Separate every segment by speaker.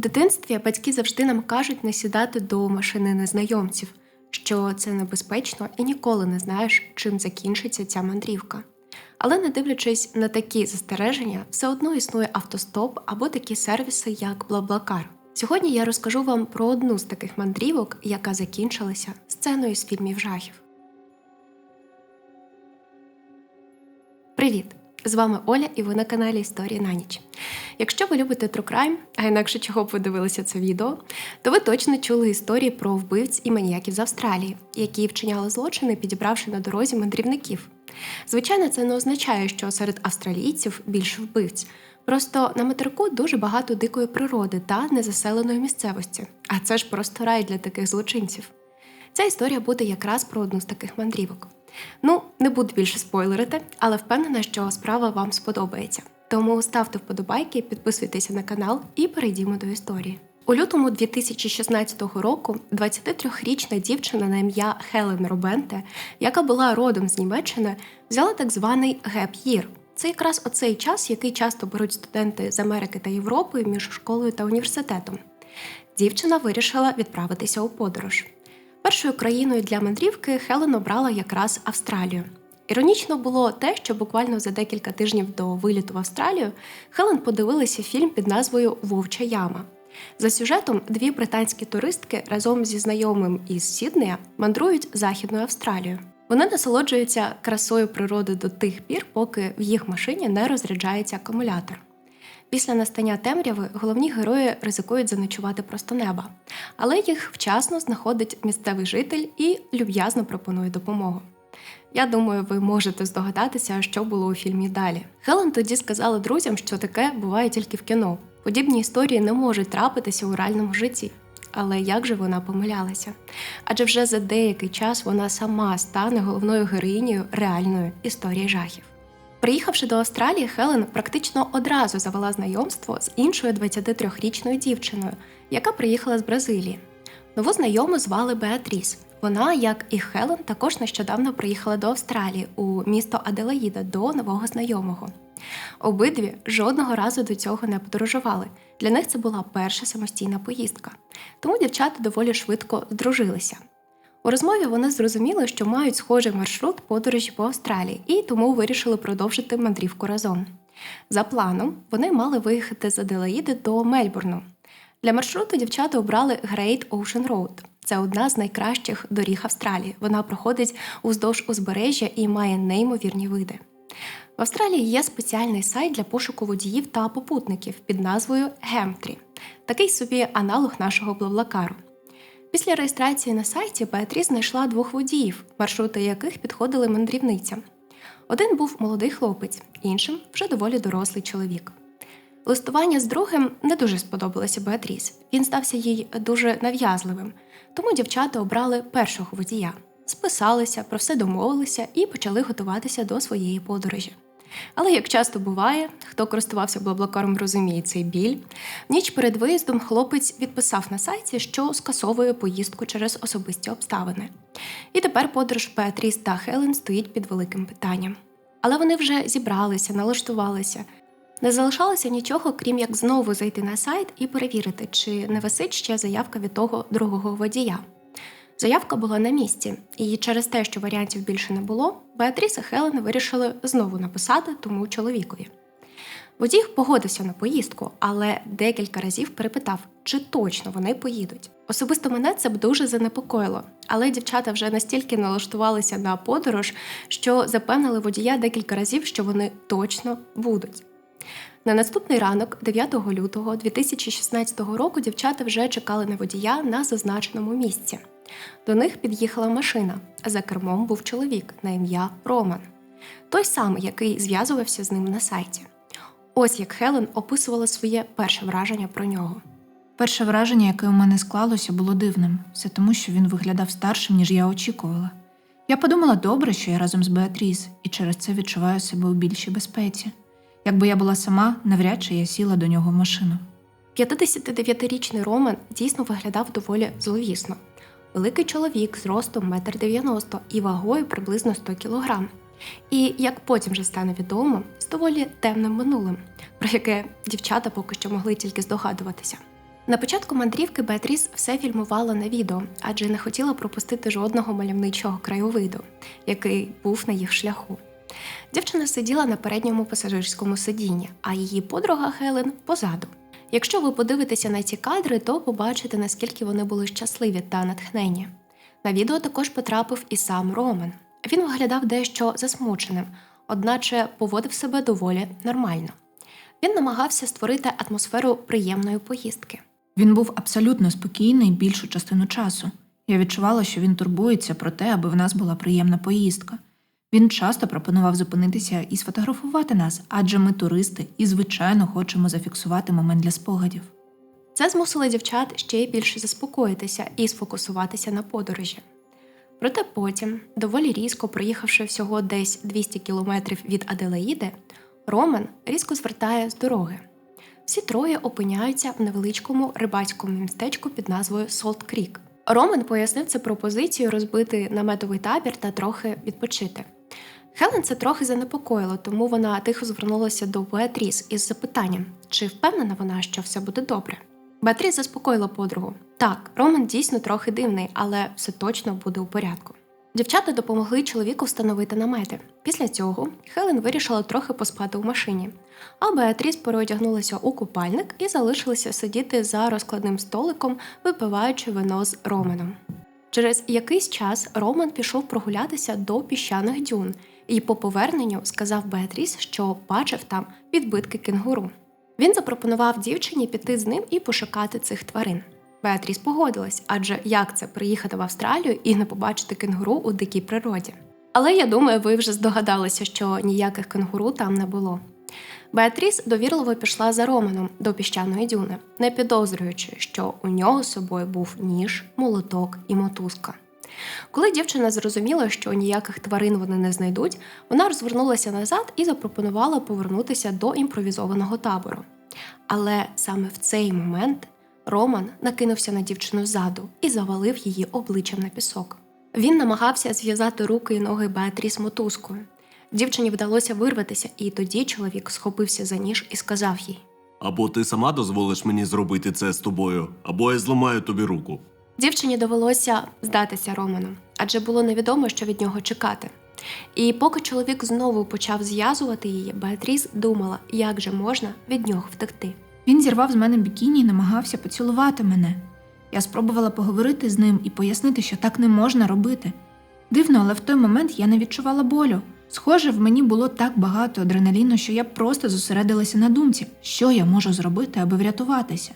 Speaker 1: дитинстві батьки завжди нам кажуть не сідати до машини незнайомців, що це небезпечно і ніколи не знаєш, чим закінчиться ця мандрівка. Але не дивлячись на такі застереження, все одно існує автостоп або такі сервіси, як Блаблакар. Сьогодні я розкажу вам про одну з таких мандрівок, яка закінчилася сценою з фільмів жахів. Привіт! З вами Оля, і ви на каналі Історії на ніч. Якщо ви любите True Crime, а інакше чого б ви дивилися це відео, то ви точно чули історії про вбивць і маніяків з Австралії, які вчиняли злочини, підібравши на дорозі мандрівників. Звичайно, це не означає, що серед австралійців більше вбивць. Просто на материку дуже багато дикої природи та незаселеної місцевості, а це ж просто рай для таких злочинців. Ця історія буде якраз про одну з таких мандрівок. Ну, не буду більше спойлерити, але впевнена, що справа вам сподобається. Тому ставте вподобайки, підписуйтеся на канал і перейдімо до історії. У лютому 2016 року 23-річна дівчина на ім'я Хелен Робенте, яка була родом з Німеччини, взяла так званий year. Це якраз оцей час, який часто беруть студенти з Америки та Європи між школою та університетом. Дівчина вирішила відправитися у подорож. Першою країною для мандрівки Хелен обрала якраз Австралію. Іронічно було те, що буквально за декілька тижнів до виліту в Австралію Хелен подивилася фільм під назвою Вовча Яма. За сюжетом, дві британські туристки разом зі знайомим із Сіднея мандрують Західною Австралією. Вони насолоджуються красою природи до тих пір, поки в їх машині не розряджається акумулятор. Після настання темряви головні герої ризикують заночувати просто неба, але їх вчасно знаходить місцевий житель і люб'язно пропонує допомогу. Я думаю, ви можете здогадатися, що було у фільмі далі. Хелен тоді сказала друзям, що таке буває тільки в кіно. Подібні історії не можуть трапитися у реальному житті. Але як же вона помилялася? Адже вже за деякий час вона сама стане головною героїнею реальної історії жахів. Приїхавши до Австралії, Хелен практично одразу завела знайомство з іншою 23-річною дівчиною, яка приїхала з Бразилії. Нову знайому звали Беатріс. Вона, як і Хелен, також нещодавно приїхала до Австралії у місто Аделаїда до нового знайомого. Обидві жодного разу до цього не подорожували. Для них це була перша самостійна поїздка. Тому дівчата доволі швидко здружилися. У розмові вони зрозуміли, що мають схожий маршрут подорожі по Австралії, і тому вирішили продовжити мандрівку разом. За планом, вони мали виїхати з Аделаїди до Мельбурну. Для маршруту дівчата обрали Great Ocean Road. Це одна з найкращих доріг Австралії. Вона проходить уздовж узбережжя і має неймовірні види. В Австралії є спеціальний сайт для пошуку водіїв та попутників під назвою Гемтрі, такий собі аналог нашого Блаблакару. Після реєстрації на сайті Беатріс знайшла двох водіїв, маршрути яких підходили мандрівницям. Один був молодий хлопець, іншим вже доволі дорослий чоловік. Листування з другим не дуже сподобалося Беатріс. Він стався їй дуже нав'язливим, тому дівчата обрали першого водія, списалися, про все домовилися і почали готуватися до своєї подорожі. Але як часто буває, хто користувався блаблакаром, розуміє цей біль. Ніч перед виїздом хлопець відписав на сайті, що скасовує поїздку через особисті обставини. І тепер подорож Беатріс та Хелен стоїть під великим питанням. Але вони вже зібралися, налаштувалися. Не залишалося нічого, крім як знову зайти на сайт і перевірити, чи не висить ще заявка від того другого водія. Заявка була на місці, і через те, що варіантів більше не було, Беатріс і Хелен вирішили знову написати тому чоловікові. Водій погодився на поїздку, але декілька разів перепитав, чи точно вони поїдуть. Особисто мене це б дуже занепокоїло, але дівчата вже настільки налаштувалися на подорож, що запевнили водія декілька разів, що вони точно будуть. На наступний ранок, 9 лютого 2016 року, дівчата вже чекали на водія на зазначеному місці. До них під'їхала машина, а за кермом був чоловік на ім'я Роман, той самий, який зв'язувався з ним на сайті. Ось як Хелен описувала своє перше враження про нього.
Speaker 2: Перше враження, яке у мене склалося, було дивним, все тому, що він виглядав старшим, ніж я очікувала. Я подумала добре, що я разом з Беатріс, і через це відчуваю себе у більшій безпеці. Якби я була сама, навряд чи я сіла до нього в машину.
Speaker 1: 59-річний Роман дійсно виглядав доволі зловісно. Великий чоловік з ростом 1,90 м і вагою приблизно 100 кг. І, як потім вже стане відомо, з доволі темним минулим, про яке дівчата поки що могли тільки здогадуватися. На початку мандрівки Беатріс все фільмувала на відео, адже не хотіла пропустити жодного мальовничого краєвиду, який був на їх шляху. Дівчина сиділа на передньому пасажирському сидінні, а її подруга Хелен позаду. Якщо ви подивитеся на ці кадри, то побачите, наскільки вони були щасливі та натхнені. На відео також потрапив і сам Роман. Він виглядав дещо засмученим, одначе поводив себе доволі нормально. Він намагався створити атмосферу приємної поїздки.
Speaker 2: Він був абсолютно спокійний більшу частину часу. Я відчувала, що він турбується про те, аби в нас була приємна поїздка. Він часто пропонував зупинитися і сфотографувати нас, адже ми туристи і, звичайно, хочемо зафіксувати момент для спогадів.
Speaker 1: Це змусило дівчат ще більше заспокоїтися і сфокусуватися на подорожі. Проте потім, доволі різко проїхавши всього десь 200 кілометрів від Аделаїди, Роман різко звертає з дороги. Всі троє опиняються в невеличкому рибацькому містечку під назвою Солт Крік. Роман пояснив це пропозицію розбити наметовий табір та трохи відпочити. Хелен це трохи занепокоїло, тому вона тихо звернулася до Беатріс із запитанням, чи впевнена вона, що все буде добре. Беатріс заспокоїла подругу. Так, Роман дійсно трохи дивний, але все точно буде у порядку. Дівчата допомогли чоловіку встановити намети. Після цього Хелен вирішила трохи поспати у машині, а Беатріс переодягнулася у купальник і залишилася сидіти за розкладним столиком, випиваючи вино з Романом. Через якийсь час Роман пішов прогулятися до піщаних дюн і по поверненню сказав Беатріс, що бачив там відбитки кенгуру. Він запропонував дівчині піти з ним і пошукати цих тварин. Беатріс погодилась, адже як це приїхати в Австралію і не побачити кенгуру у дикій природі. Але я думаю, ви вже здогадалися, що ніяких кенгуру там не було. Беатріс довірливо пішла за Романом до піщаної дюни, не підозрюючи, що у нього з собою був ніж, молоток і мотузка. Коли дівчина зрозуміла, що ніяких тварин вони не знайдуть, вона розвернулася назад і запропонувала повернутися до імпровізованого табору. Але саме в цей момент Роман накинувся на дівчину ззаду і завалив її обличчям на пісок. Він намагався зв'язати руки і ноги Беатріс мотузкою. Дівчині вдалося вирватися, і тоді чоловік схопився за ніж і сказав їй:
Speaker 3: Або ти сама дозволиш мені зробити це з тобою, або я зламаю тобі руку.
Speaker 1: Дівчині довелося здатися Роману, адже було невідомо, що від нього чекати. І поки чоловік знову почав зв'язувати її, Беатріс думала, як же можна від нього втекти.
Speaker 2: Він зірвав з мене бікіні і намагався поцілувати мене. Я спробувала поговорити з ним і пояснити, що так не можна робити. Дивно, але в той момент я не відчувала болю. Схоже, в мені було так багато адреналіну, що я просто зосередилася на думці, що я можу зробити, аби врятуватися.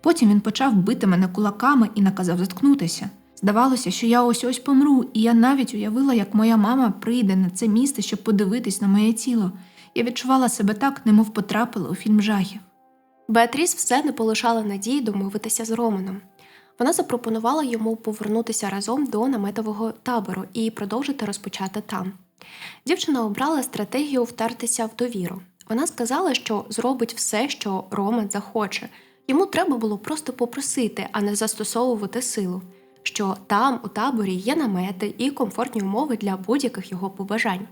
Speaker 2: Потім він почав бити мене кулаками і наказав заткнутися. Здавалося, що я ось ось помру, і я навіть уявила, як моя мама прийде на це місце, щоб подивитись на моє тіло. Я відчувала себе так, немов потрапила у фільм жахів.
Speaker 1: Беатріс все не полишала надії домовитися з Романом. Вона запропонувала йому повернутися разом до наметового табору і продовжити розпочати там. Дівчина обрала стратегію втертися в довіру. Вона сказала, що зробить все, що Роман захоче. Йому треба було просто попросити, а не застосовувати силу. Що там, у таборі, є намети і комфортні умови для будь-яких його побажань.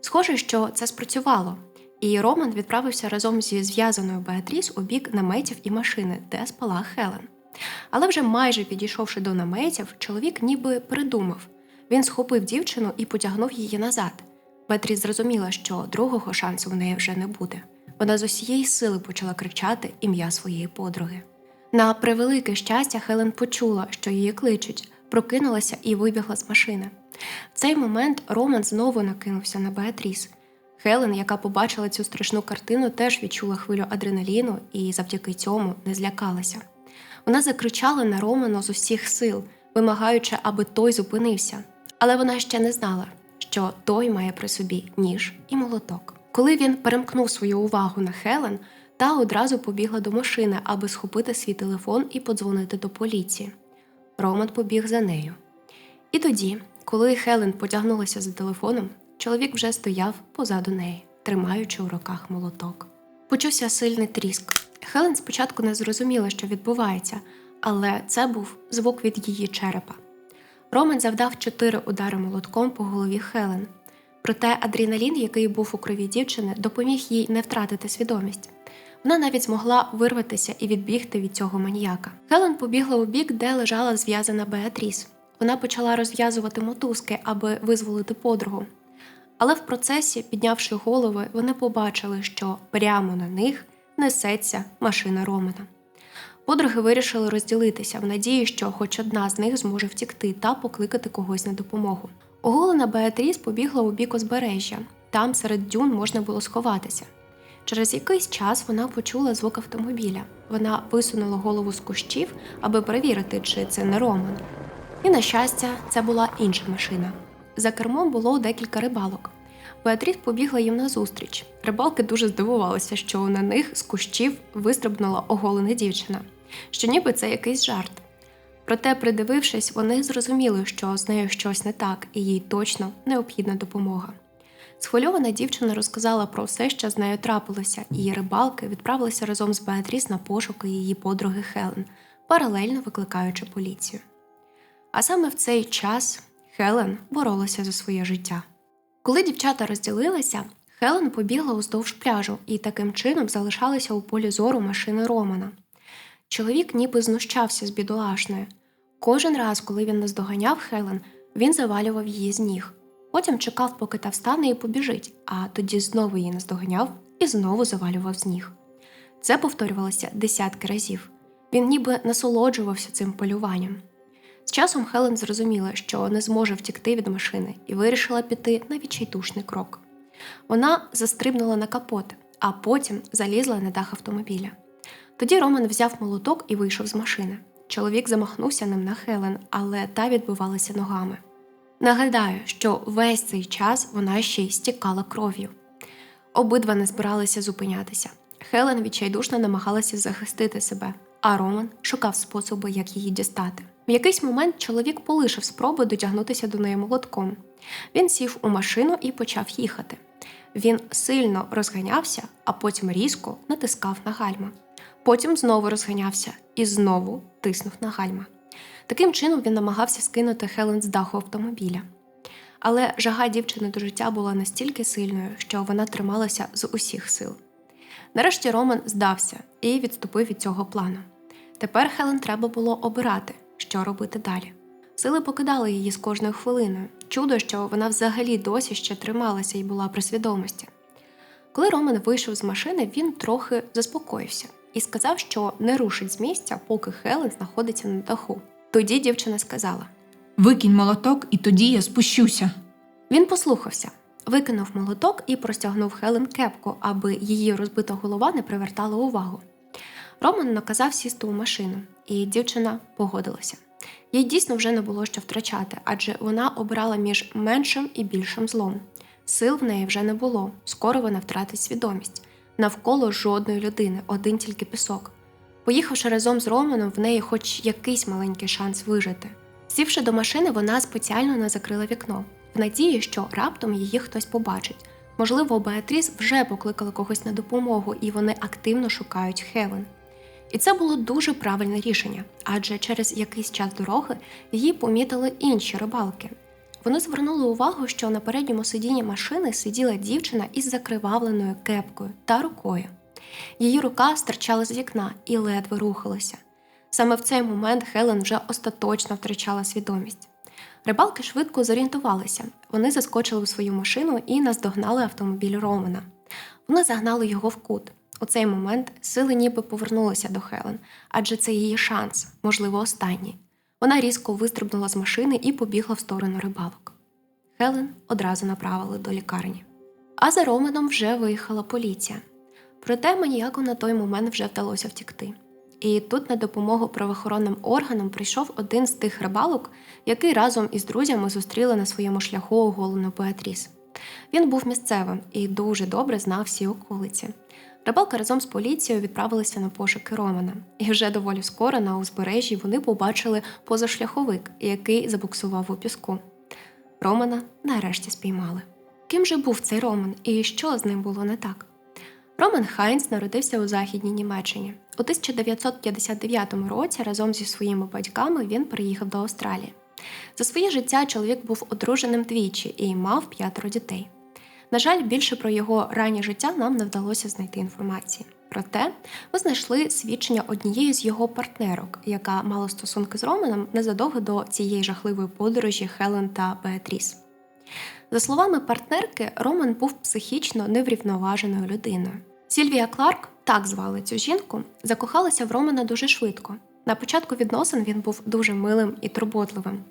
Speaker 1: Схоже, що це спрацювало, і Роман відправився разом зі зв'язаною Беатріс у бік наметів і машини, де спала Хелен. Але вже майже підійшовши до наметів, чоловік ніби передумав. Він схопив дівчину і потягнув її назад. Беатріс зрозуміла, що другого шансу в неї вже не буде. Вона з усієї сили почала кричати ім'я своєї подруги. На превелике щастя, Хелен почула, що її кличуть, прокинулася і вибігла з машини. В цей момент Роман знову накинувся на Беатріс. Хелен, яка побачила цю страшну картину, теж відчула хвилю адреналіну і завдяки цьому не злякалася. Вона закричала на Романа з усіх сил, вимагаючи, аби той зупинився. Але вона ще не знала, що той має при собі ніж і молоток. Коли він перемкнув свою увагу на Хелен, та одразу побігла до машини, аби схопити свій телефон і подзвонити до поліції. Роман побіг за нею. І тоді, коли Хелен потягнулася за телефоном, чоловік вже стояв позаду неї, тримаючи у руках молоток. Почувся сильний тріск. Хелен спочатку не зрозуміла, що відбувається, але це був звук від її черепа. Роман завдав чотири удари молотком по голові Хелен. Проте адреналін, який був у крові дівчини, допоміг їй не втратити свідомість. Вона навіть змогла вирватися і відбігти від цього маніяка. Хелен побігла у бік, де лежала зв'язана Беатріс. Вона почала розв'язувати мотузки, аби визволити подругу. Але в процесі, піднявши голови, вони побачили, що прямо на них несеться машина Романа. Подруги вирішили розділитися в надії, що хоч одна з них зможе втікти та покликати когось на допомогу. Оголена Беатріс побігла у бік узбережжя. Там серед дюн можна було сховатися. Через якийсь час вона почула звук автомобіля. Вона висунула голову з кущів, аби перевірити, чи це не Роман. І, на щастя, це була інша машина. За кермом було декілька рибалок. Беатріс побігла їм назустріч. Рибалки дуже здивувалися, що на них з кущів вистрибнула оголена дівчина, що ніби це якийсь жарт. Проте, придивившись, вони зрозуміли, що з нею щось не так, і їй точно необхідна допомога. Схвильована дівчина розказала про все, що з нею трапилося, і рибалки відправилися разом з Беатріс на пошуки її подруги Хелен, паралельно викликаючи поліцію. А саме в цей час Хелен боролася за своє життя. Коли дівчата розділилися, Хелен побігла уздовж пляжу і таким чином залишалася у полі зору машини Романа. Чоловік ніби знущався з бідолашною. Кожен раз, коли він наздоганяв Хелен, він завалював її з ніг. Потім чекав, поки та встане і побіжить, а тоді знову її наздоганяв і знову завалював з ніг. Це повторювалося десятки разів. Він ніби насолоджувався цим полюванням. З часом Хелен зрозуміла, що не зможе втікти від машини і вирішила піти на відчайдушний крок. Вона застрибнула на капот, а потім залізла на дах автомобіля. Тоді Роман взяв молоток і вийшов з машини. Чоловік замахнувся ним на Хелен, але та відбивалася ногами. Нагадаю, що весь цей час вона ще й стікала кров'ю. Обидва не збиралися зупинятися. Хелен відчайдушно намагалася захистити себе, а Роман шукав способи, як її дістати. В якийсь момент чоловік полишив спробу дотягнутися до неї молотком. Він сів у машину і почав їхати. Він сильно розганявся, а потім різко натискав на гальма. Потім знову розганявся і знову тиснув на гальма. Таким чином він намагався скинути Хелен з даху автомобіля. Але жага дівчини до життя була настільки сильною, що вона трималася з усіх сил. Нарешті Роман здався і відступив від цього плану. Тепер Хелен треба було обирати, що робити далі. Сили покидали її з кожною хвилиною. Чудо, що вона взагалі досі ще трималася і була при свідомості. Коли Роман вийшов з машини, він трохи заспокоївся і сказав, що не рушить з місця, поки Хелен знаходиться на даху. Тоді дівчина сказала:
Speaker 2: Викинь молоток, і тоді я спущуся.
Speaker 1: Він послухався, викинув молоток і простягнув Хелен кепку, аби її розбита голова не привертала увагу. Роман наказав сісти у машину, і дівчина погодилася. Їй дійсно вже не було що втрачати, адже вона обирала між меншим і більшим злом. Сил в неї вже не було, скоро вона втратить свідомість. Навколо жодної людини, один тільки пісок. Поїхавши разом з Романом, в неї хоч якийсь маленький шанс вижити. Сівши до машини, вона спеціально не закрила вікно, в надії, що раптом її хтось побачить. Можливо, Беатріс вже покликала когось на допомогу, і вони активно шукають Хелен. І це було дуже правильне рішення, адже через якийсь час дороги її помітили інші рибалки. Вони звернули увагу, що на передньому сидінні машини сиділа дівчина із закривавленою кепкою та рукою. Її рука стирчала з вікна і ледве рухалася. Саме в цей момент Хелен вже остаточно втрачала свідомість. Рибалки швидко зорієнтувалися. Вони заскочили в свою машину і наздогнали автомобіль Романа. Вони загнали його в кут. У цей момент сили ніби повернулися до Хелен, адже це її шанс, можливо, останній. Вона різко вистрибнула з машини і побігла в сторону рибалок. Хелен одразу направили до лікарні. А за Романом вже виїхала поліція. Проте маніяку на той момент вже вдалося втікти. І тут на допомогу правоохоронним органам прийшов один з тих рибалок, який разом із друзями зустріли на своєму шляху оголену Беатріс. Він був місцевим і дуже добре знав всі околиці. Рибалка разом з поліцією відправилися на пошуки Романа, і вже доволі скоро на узбережжі вони побачили позашляховик, який забуксував у піску. Романа нарешті спіймали. Ким же був цей Роман і що з ним було не так? Роман Хайнц народився у Західній Німеччині. У 1959 році разом зі своїми батьками він приїхав до Австралії. За своє життя чоловік був одруженим двічі і мав п'ятеро дітей. На жаль, більше про його раннє життя нам не вдалося знайти інформації. Проте ми знайшли свідчення однієї з його партнерок, яка мала стосунки з Романом незадовго до цієї жахливої подорожі Хелен та Беатріс. За словами партнерки, Роман був психічно неврівноваженою людиною. Сільвія Кларк, так звали цю жінку, закохалася в Романа дуже швидко. На початку відносин він був дуже милим і турботливим.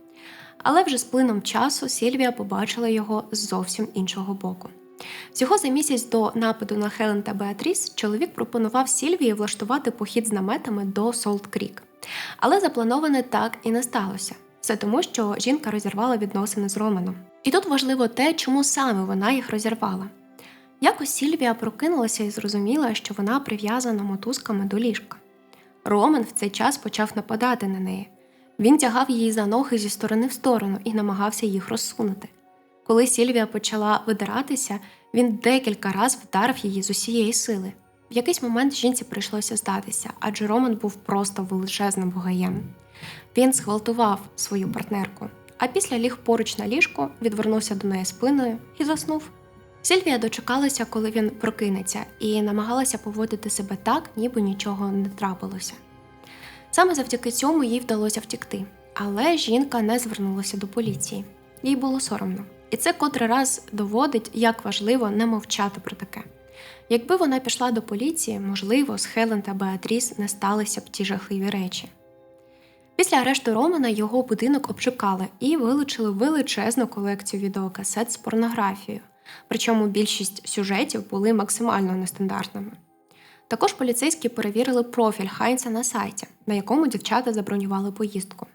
Speaker 1: Але вже з плином часу Сільвія побачила його з зовсім іншого боку. Всього за місяць до нападу на Хелен та Беатріс чоловік пропонував Сільвії влаштувати похід з наметами до Солт Крік. Але заплановане так і не сталося. Все тому, що жінка розірвала відносини з Романом. І тут важливо те, чому саме вона їх розірвала. Якось Сільвія прокинулася і зрозуміла, що вона прив'язана мотузками до ліжка. Роман в цей час почав нападати на неї. Він тягав її за ноги зі сторони в сторону і намагався їх розсунути. Коли Сільвія почала видиратися, він декілька разів вдарив її з усієї сили. В якийсь момент жінці прийшлося здатися, адже Роман був просто величезним бугаєм. Він зґвалтував свою партнерку, а після ліг поруч на ліжку, відвернувся до неї спиною і заснув. Сільвія дочекалася, коли він прокинеться, і намагалася поводити себе так, ніби нічого не трапилося. Саме завдяки цьому їй вдалося втікти, але жінка не звернулася до поліції. Їй було соромно. І це котрий раз доводить, як важливо не мовчати про таке. Якби вона пішла до поліції, можливо, з Хелен та Беатріс не сталися б ті жахливі речі. Після арешту Романа його будинок обшукали і вилучили величезну колекцію відеокасет з порнографією, причому більшість сюжетів були максимально нестандартними. Також поліцейські перевірили профіль Хайнса на сайті, на якому дівчата забронювали поїздку.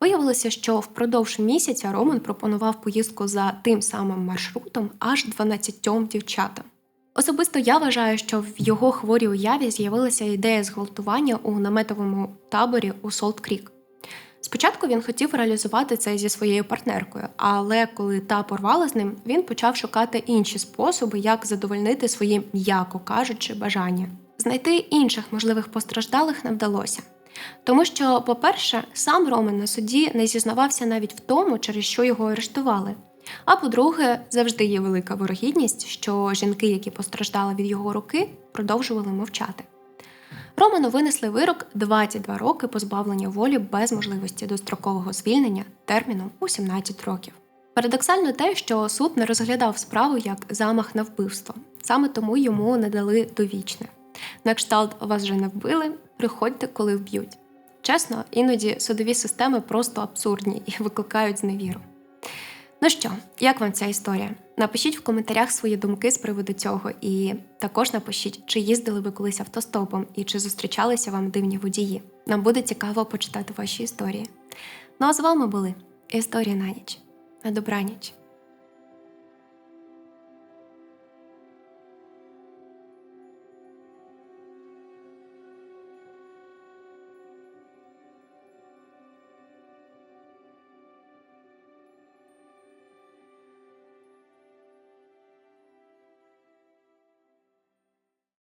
Speaker 1: Виявилося, що впродовж місяця Роман пропонував поїздку за тим самим маршрутом аж 12 дівчатам. Особисто я вважаю, що в його хворій уяві з'явилася ідея зґвалтування у наметовому таборі у Солт Крік. Спочатку він хотів реалізувати це зі своєю партнеркою, але коли та порвала з ним, він почав шукати інші способи, як задовольнити свої, м'яко кажучи, бажання. Знайти інших можливих постраждалих не вдалося. Тому що, по-перше, сам Роман на суді не зізнавався навіть в тому, через що його арештували. А по-друге, завжди є велика вирогідність, що жінки, які постраждали від його руки, продовжували мовчати. Роману винесли вирок 22 роки позбавлення волі без можливості дострокового звільнення терміном у 17 років. Парадоксально те, що суд не розглядав справу як замах на вбивство, саме тому йому не дали довічне. На кшталт вас вже не вбили, приходьте, коли вб'ють. Чесно, іноді судові системи просто абсурдні і викликають зневіру. Ну що, як вам ця історія? Напишіть в коментарях свої думки з приводу цього, і також напишіть, чи їздили ви колись автостопом і чи зустрічалися вам дивні водії. Нам буде цікаво почитати ваші історії. Ну а з вами були історії на ніч. На добраніч.